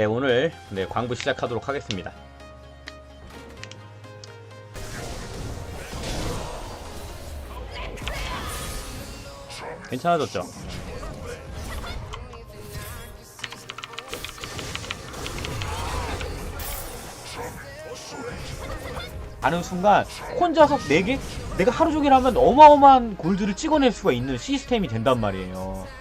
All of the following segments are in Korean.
네 오늘 네, 광부 시작하도록 하겠습니다. 괜찮아졌죠? 하는 순간 혼자서 4개? 내가 하루 종일 하면 어마어마한 골드를 찍어낼 수가 있는 시스템이 된단 말이에요.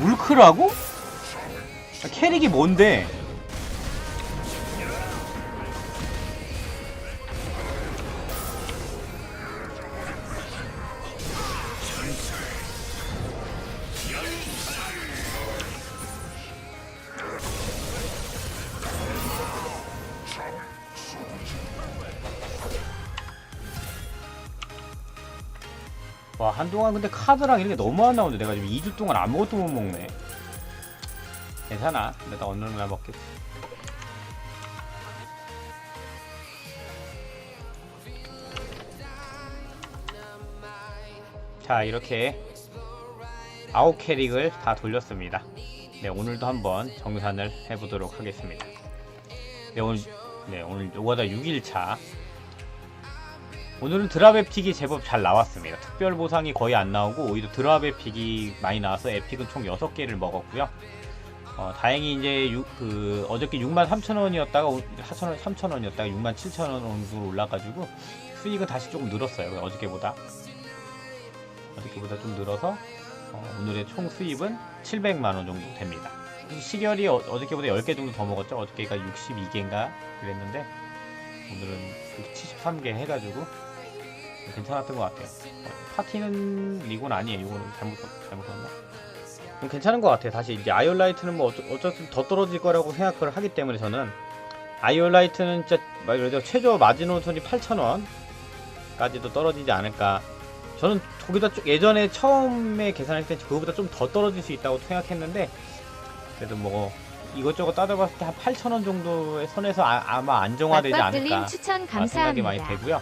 물크라고? 아, 캐릭이 뭔데? 와 한동안 근데 카드랑 이렇게 너무 안 나오는데 내가 지금 2주 동안 아무것도 못 먹네. 괜찮아. 내가 어느 날 먹겠지 자 이렇게 아홉 캐릭을 다 돌렸습니다. 네 오늘도 한번 정산을 해보도록 하겠습니다. 네 오늘 네 오늘 요거다 6일차 오늘은 드랍의 픽이 제법 잘 나왔습니다. 특별 보상이 거의 안 나오고 오히려 드랍의 픽이 많이 나와서 에픽은 총 6개를 먹었고요. 어, 다행히 이제 유- 그 어저께 63,000원이었다가 4,000원, 3,000원이었다가 67,000원 정도로 올라가지고 수익은 다시 조금 늘었어요. 어저께보다. 어저께보다 좀 늘어서 어, 오늘의 총 수입은 700만 원 정도 됩니다. 시결이 어, 어저께보다 10개 정도 더 먹었죠. 어저께가 62개인가 그랬는데 오늘은 73개 해가지고 괜찮았던 것 같아요. 어, 파티는 이건 아니에요. 이거는 잘못 잘못 썼나? 음, 괜찮은 것 같아요. 다시 이제 아이올라이트는 뭐 어쩌, 어차피 더 떨어질 거라고 생각을 하기 때문에 저는 아이올라이트는 진짜 말 그대로 최저 마지노선이 8,000원까지도 떨어지지 않을까. 저는 거기다 좀- 예전에 처음에 계산했을 때 그거보다 좀 더 떨어질 수 있다고 생각했는데 그래도 뭐 이것저것 따져봤을 때 한 8,000원 정도의 선에서 아, 마 안정화되지 않을까. 추천 아, 생각이 많이. 되고요.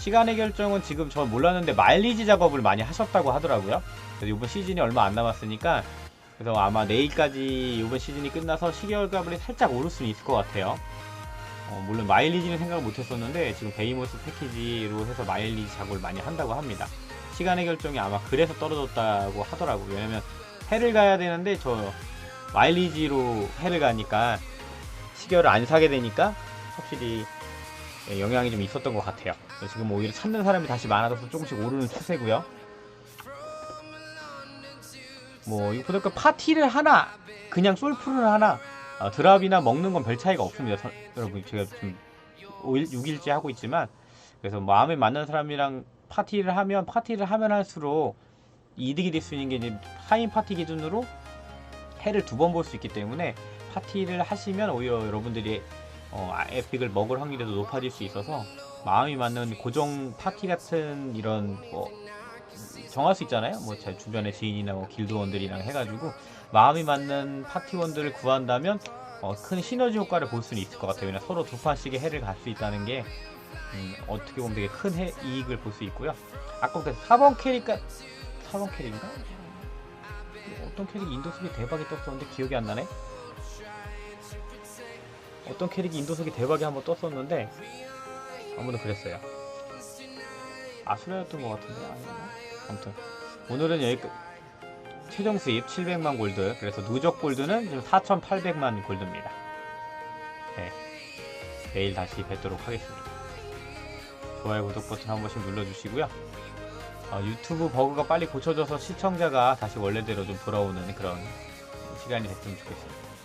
시간의 결정은 지금 저 몰랐는데 마일리지 작업을 많이 하셨다고 하더라고요. 그래서 이번 시즌이 얼마 안 남았으니까 그래서 아마 내일까지 이번 시즌이 끝나서 시계월값이 살짝 오를 수는 있을 것 같아요. 어, 물론 마일리지는 생각을 못했었는데 지금 베이모스 패키지로 해서 마일리지 작업을 많이 한다고 합니다. 시간의 결정이 아마 그래서 떨어졌다고 하더라고요. 왜냐면 해를 가야 되는데 저 마일리지로 해를 가니까 시계를 안 사게 되니까 확실히 예, 영향이 좀 있었던 것 같아요. 지금 오히려 찾는 사람이 다시 많아져서 조금씩 오르는 추세고요. 뭐 이거 보니까 파티를 하나, 그냥 솔프를 하나, 어, 드랍이나 먹는 건 별 차이가 없습니다. 서- 여러분 제가 지금 5일, 6일째 하고 있지만 그래서 마음에 맞는 사람이랑 파티를 하면 파티를 하면 할수록 이득이 될 수 있는 게 이제 4인 파티 기준으로 해를 두 번 볼 수 있기 때문에 파티를 하시면 오히려 여러분들이 어, 아, 에픽을 먹을 확률이 더 높아질 수 있어서 마음이 맞는 고정 파티 같은 이런 뭐 정할 수 있잖아요. 뭐 제 주변의 지인이나 뭐 길드원들이랑 해가지고 마음이 맞는 파티원들을 구한다면 어, 큰 시너지 효과를 볼 수는 있을 것 같아요. 왜냐 서로 두 판씩의 해를 갈 수 있다는 게 음, 어떻게 보면 되게 큰 해, 이익을 볼 수 있고요. 아까 그 4번 캐릭가 4번 캐릭인가? 어떤 캐릭이 인도속이 대박이 떴었는데 기억이 안 나네. 어떤 캐릭이 인도속이 대박이 한번 떴었는데 아무도 그랬어요. 아수라였던 것 같은데 아니었나? 아무튼 오늘은 여기까지 최종 수입 700만 골드 그래서 누적 골드는 지금 4,800만 골드입니다. 네. 내일 다시 뵙도록 하겠습니다. 좋아요 구독 버튼 한 번씩 눌러주시고요. 어, 유튜브 버그가 빨리 고쳐져서 시청자가 다시 원래대로 좀 돌아오는 그런 시간이 됐으면 좋겠습니다.